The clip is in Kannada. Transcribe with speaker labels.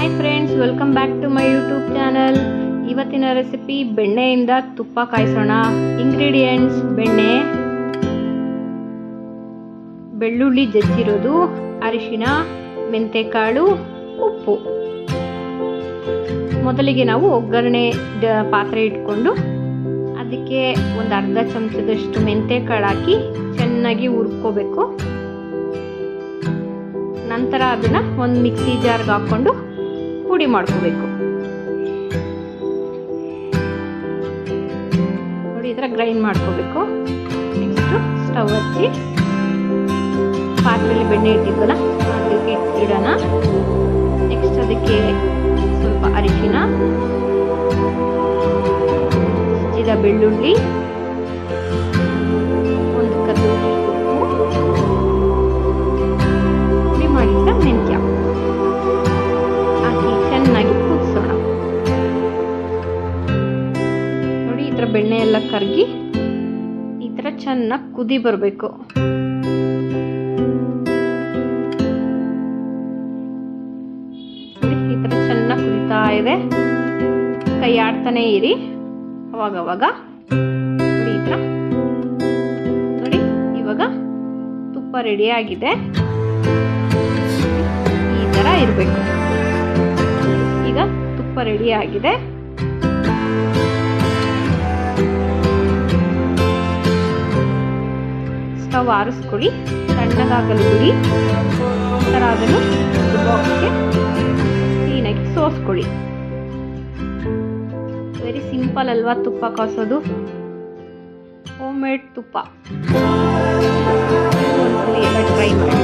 Speaker 1: Hi friends welcome back to my YouTube channel ಇವತ್ತಿನ ರೆಸಿಪಿ ಬೆಣ್ಣೆಯಿಂದ ತುಪ್ಪ ಕಾಯಿಸೋಣ. ಇಂಗ್ರೀಡಿಯೆಂಟ್ಸ್ ಬೆಣ್ಣೆ, ಬೆಳ್ಳುಳ್ಳಿ ಜಜ್ಜಿರೋದು, ಅರಿಶಿನ, ಮೆಂತೆಕಾಳು, ಉಪ್ಪು. ಮೊದಲಿಗೆ ನಾವು ಒಗ್ಗರಣೆ ಪಾತ್ರೆ ಇಟ್ಕೊಂಡು ಅದಕ್ಕೆ ಒಂದು ಅರ್ಧ ಚಮಚದಷ್ಟು ಮೆಂತೆಕಾಳು ಹಾಕಿ ಚೆನ್ನಾಗಿ ಹುರ್ಕೋಬೇಕು. ನಂತರ ಅದನ್ನು ಒಂದು ಮಿಕ್ಸಿ ಜಾರ್ಗೆ ಹಾಕೊಂಡು ಪುಡಿ ಮಾಡ್ಕೋಬೇಕು. ನೋಡಿ, ಈ ಗ್ರೈಂಡ್ ಮಾಡ್ಕೋಬೇಕು. ನೆಕ್ಸ್ಟು ಸ್ಟವ್ ಹಚ್ಚಿ, ಪಾತ್ರೆಯಲ್ಲಿ ಬೆಣ್ಣೆ ಇಟ್ಟಿದ್ವಲ್ಲ ಅದಕ್ಕೆ ಇಡೋಣ. ನೆಕ್ಸ್ಟ್ ಅದಕ್ಕೆ ಸ್ವಲ್ಪ ಅರಿಶಿನ ಬೆಳ್ಳುಳ್ಳಿ ಬೆಣ್ಣೆ ಎಲ್ಲ ಕರಗಿ ಈ ಥರ ಚೆನ್ನಾಗಿ ಕುದಿ ಬರಬೇಕು. ಈ ಥರ ಚೆನ್ನಾಗಿ ಕುದಿತಾ ಇದೆ. ಕೈ ಆಡ್ತಾನೆ ಇರಿ. ಅವಾಗ ಅವಾಗ ನೋಡಿ ಈ ಥರ ನೋಡಿ, ಇವಾಗ ತುಪ್ಪ ರೆಡಿ ಆಗಿದೆ. ಈ ಥರ ಇರಬೇಕು. ಈಗ ತುಪ್ಪ ರೆಡಿ ಆಗಿದೆ. ಸ್ಟವ್ ಆರಿಸ್ಕೊಳ್ಳಿ ಸಣ್ಣಗಾಗಲು ಬಿಡಿ. ನಂತರ ಅದನ್ನು ಬಾಕ್ಸ್ಗೆ ಕ್ಲೀನಾಗಿ ಸೋಸ್ಕೊಳ್ಳಿ. ವೆರಿ ಸಿಂಪಲ್ ಅಲ್ವಾ ತುಪ್ಪ ಕಾಸೋದು? ಹೋಮ್ ಮೇಡ್ ತುಪ್ಪ. ಒಂದ್ಸಲಿ ಎಲ್ಲ ಟ್ರೈ ಮಾಡಿ.